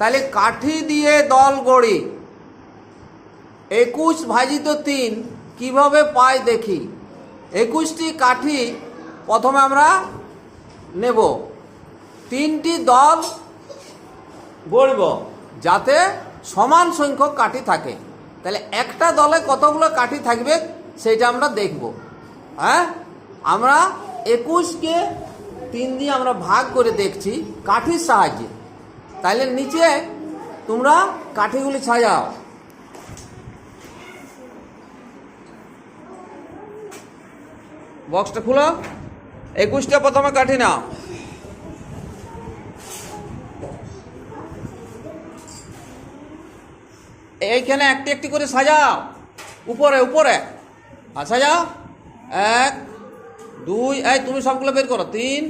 তাহলে কাঠি দিয়ে দল গড়ি। একুশ ভাজিত তিন, কীভাবে পাই দেখি। একুশটি কাঠি প্রথমে আমরা নেব। তিনটি দল গড়ব যাতে সমান সংখ্যক কাঠি থাকে। তাহলে একটা দলে কতগুলো কাঠি থাকবে সেটা আমরা দেখব। হ্যাঁ? আমরা একুশকে তিন দিয়ে আমরা ভাগ করে দেখছি কাঠির সাহায্যে। তাহলে নিচে তোমরা কাঠিগুলি সাজাও। বক্সটা খুলো। একুশটা প্রথমে কাঠি নাও। এইখানে একটি একটি করে সাজাও। উপরে উপরে। আর সাজাও। এক, দুই, এই তুমি সবগুলো বের করো। তিন,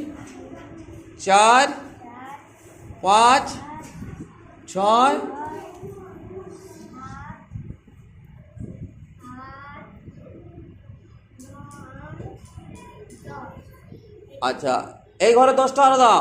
চার পাঁচ ছয় আচ্ছা এই ঘরে দশটা আরও দাও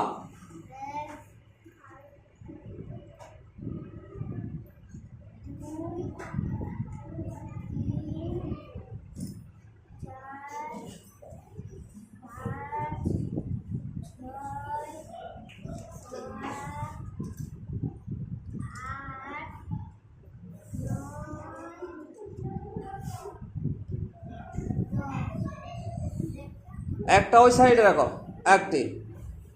একটা ওই সাইডে রাখো, একটি।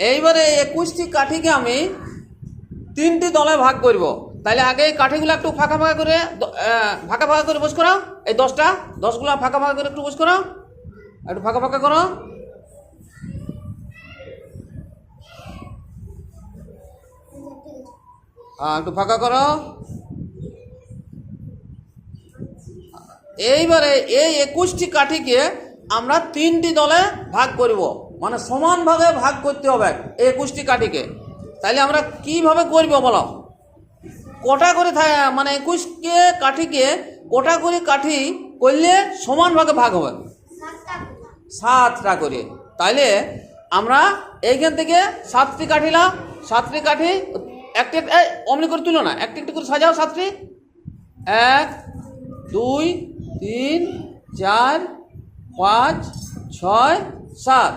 এইবারে একুশটি কাঠিকে আমি তিনটি দলে ভাগ করব। তাহলে আগে এই কাঠিগুলো একটু ফাঁকা ফাঁকা করে ফাঁকা ফাঁকা করে বস করো। এই দশটা, দশগুলো ফাঁকা ফাঁকা করে একটু বস করো। একটু ফাঁকা ফাঁকা করো। হ্যাঁ একটু ফাঁকা করো। এইবারে এই একুশটি কাঠিকে আমরা তিনটি দলে ভাগ করব। মানে সমানভাবে ভাগ করতে হবে এই একুশটি কাঠিকে। তাইলে আমরা কীভাবে করব বলো? কটা করে মানে একুশকে কাঠিকে কটা করে কাঠি করলে সমানভাবে ভাগ হবে। সাতটা করে। তাইলে আমরা এইখান থেকে সাতটি কাঠিলাম সাতটি কাঠি একটি অমনি করে তুলো না, একটি একটি করে সাজাও সাতটি। এক, দুই, তিন, চার পাঁচ, ছয়, সাত।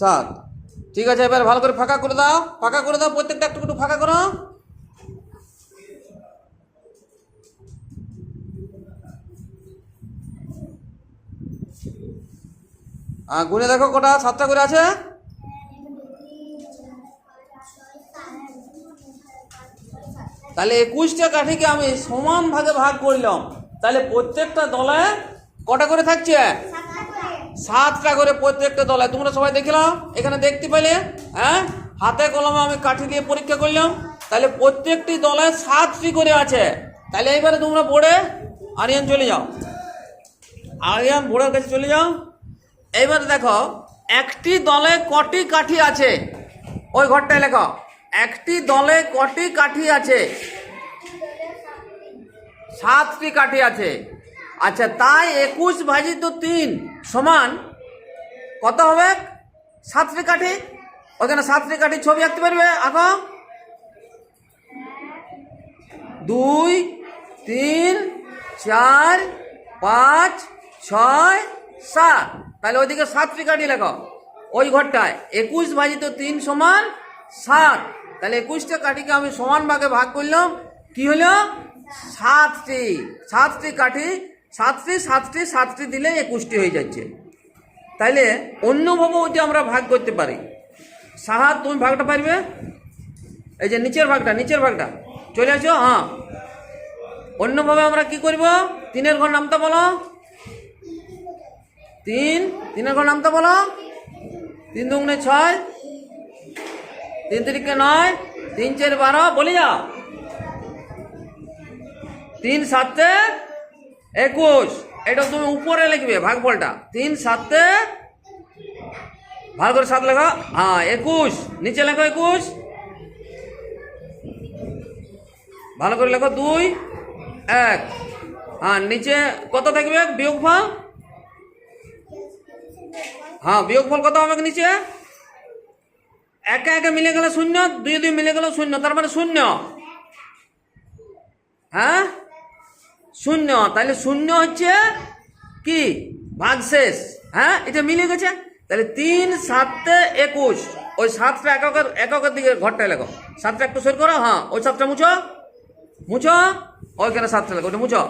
সাত। ঠিক আছে, এবার ভালো করে ফাঁকা করে দাও। ফাঁকা করে দাও, প্রত্যেকটা একটু একটু ফাঁকা করো। গুনে দেখো কটা, সাতটা করে আছে? তাহলে একুশটা কাঠিকে আমি সমান ভাগে ভাগ করলাম। তাহলে প্রত্যেকটা দলে কটা করে থাকছে? সাতটা করে প্রত্যেকটা দলে। তোমরা সবাই দেখলাম এখানে দেখতে পেলে হ্যাঁ? হাতে কলমে আমি কাঠি দিয়ে পরীক্ষা করলাম। তাহলে প্রত্যেকটি দলে সাতটি করে আছে। তাহলে এইবারে তোমরা পড়ে আরিয়ান চলে যাও। আরিয়ান বোর্ডের কাছে চলে যাও। এইবারে দেখো, একটি দলে কটি কাঠি আছে? ওই ঘরটায় লেখো, একটি দলে কটি কাঠি আছে? সাতটি কাঠি আছে। আচ্ছা তাই একুশ ভাজিত তিন সমান কত হবে? সাতটি কাঠি? ওখানে সাতটি কাঠি ছবি আঁকতে পারবে? আঁকো। দুই, তিন, চার, পাঁচ ছয় সাত। তাহলে ওইদিকে সাতটি কাঠি লেখো। ওই ঘরটায়। একুশ ভাজিত তিন সমান সাত। তাহলে একুশটা কাঠিকে আমি সমান ভাগে ভাগ করলাম। কি হলো? সাতটি। সাতটি কাঠি সাতটি সাতটি সাতটি দিলে একুশটি হয়ে যাচ্ছে। তাইলে অন্যভাবেও যে আমরা ভাগ করতে পারি। সাহাত তুমি ভাগটা পারবে? এই যে নিচের ভাগটা নিচের ভাগটা। চলে আসো? হ্যাঁ। অন্যভাবে আমরা কি করব? তিনের ঘর নামটা বলো। তিন, তিনের ঘর নামটা বলো। তিন দুগুণে ছয়, তিন তিরিকে নয়, তিন চার বারো, বলি যাও। তিন সাতে একুশ, এটা তুমি উপরে লিখবে ভাগফলটা। তিন সাতে, ভালো করে সাত লেখো। হ্যাঁ একুশ, নিচে লেখো একুশ। ভালো করে লেখো দুই, এক। হ্যাঁ নিচে কত থাকবে বিয়োগফল? হ্যাঁ বিয়োগফল কত হবে নিচে? একে একে মিলে গেলে শূন্য, দুই দুই মিলে গেলে শূন্য তার মানে শূন্য। হ্যাঁ? শূন্য তাহলে শূন্য হচ্ছে কি? ভাগশেষ হ্যাঁ এটা মিলে গেছে? তাহলে তিন, সাতে, একুশ। ওই সাতটা এককের এককের দিকে ঘরটায় লেখো। সাতটা একটু সর করো হ্যাঁ ওই সাতটা মুছো। মুছো, ওইখানে সাতটা লেখো, ওটা মুছো।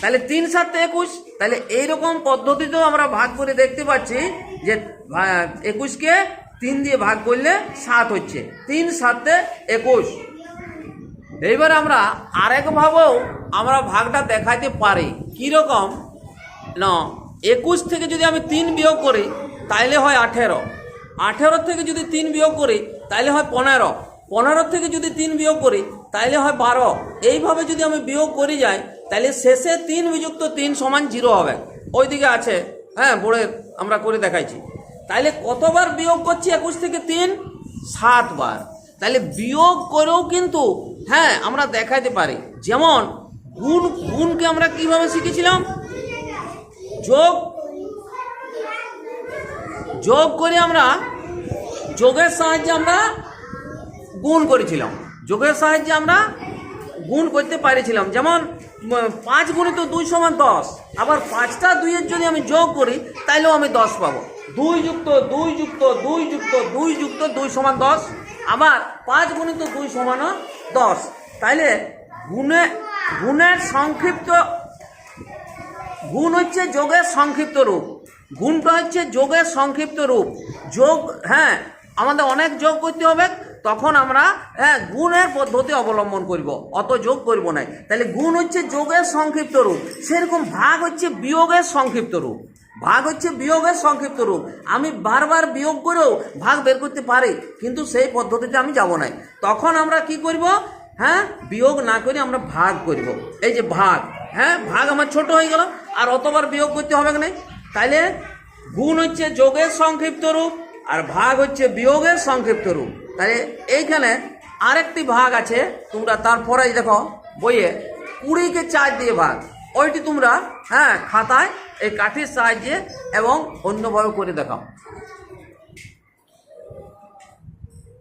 তাহলে তিন সাতে একুশ, তাহলে এইরকম পদ্ধতিতেও আমরা ভাগ করে দেখতে পাচ্ছি যে একুশকে তিন দিয়ে ভাগ করলে সাত হচ্ছে। তিন সাতে একুশ। এইবার আমরা আরেকভাবেও আমরা ভাগটা দেখাইতে পারি। কীরকম? না, একুশ থেকে যদি আমি তিন বিয়োগ করি, তাইলে হয় আঠেরো। আঠেরো থেকে যদি তিন বিয়োগ করি, তাইলে হয় পনেরো। পনেরো থেকে যদি তিন বিয়োগ করি, তাইলে হয় বারো। এইভাবে যদি আমি বিয়োগ করি যাই তাহলে শেষে তিন বিযুক্ত তিন সমান জিরো হবে। ওইদিকে আছে হ্যাঁ বোর্ডের আমরা করে দেখাইছি। তাইলে কতবার বিয়োগ করছি একুশ থেকে তিন? সাতবার। তাহলে বিয়োগ করেও কিন্তু হ্যাঁ আমরা দেখাইতে পারি। যেমন, গুণ, গুণকে আমরা কীভাবে শিখেছিলাম? যোগ যোগ করে আমরা, যোগের সাহায্যে আমরা গুণ করেছিলাম। যোগের সাহায্যে আমরা গুণ করতে পারেছিলাম। যেমন পাঁচ গুণিত দুই সমান দশ। আবার পাঁচটা দুইয়ের যদি আমি যোগ করি, তাইলেও আমি দশ পাবো। দুই যুক্ত দুই যুক্ত দুই যুক্ত দুই যুক্ত, দুই সমান দশ। আবার পাঁচ গুণিত দুই সমানও দশ। তাইলে গুণে, গুণের সংক্ষিপ্ত, গুণ হচ্ছে যোগের সংক্ষিপ্ত রূপ। গুণটা হচ্ছে যোগের সংক্ষিপ্ত রূপ। যোগ হ্যাঁ আমাদের অনেক যোগ করতে হবে। তখন আমরা হ্যাঁ গুণের পদ্ধতি অবলম্বন করব, অত যোগ করব না তাহলে গুণ হচ্ছে যোগের সংক্ষিপ্ত রূপ। সেরকম ভাগ হচ্ছে বিয়োগের সংক্ষিপ্ত রূপ। ভাগ হচ্ছে বিয়োগের সংক্ষিপ্ত রূপ। আমি বারবার বিয়োগ করেও ভাগ বের করতে পারি, কিন্তু সেই পদ্ধতিতে আমি যাব না তখন আমরা কি করব? হ্যাঁ বিয়োগ না করে আমরা ভাগ করব। এই যে ভাগ হ্যাঁ ভাগ আমার ছোট হয়ে গেল, আর অতবার বিয়োগ করতে হবে না তাইলে গুণ হচ্ছে যোগের সংক্ষিপ্ত রূপ, আর ভাগ হচ্ছে বিয়োগের সংক্ষিপ্ত রূপ। তাহলে এইখানে আরেকটি ভাগ আছে, তোমরা তারপরে দেখো বইয়ে কুড়িকে চার দিয়ে ভাগ। ওইটি তোমরা হ্যাঁ খাতায় এই কাঠির সাহায্যে এবং অন্যভাবে করে দেখাও।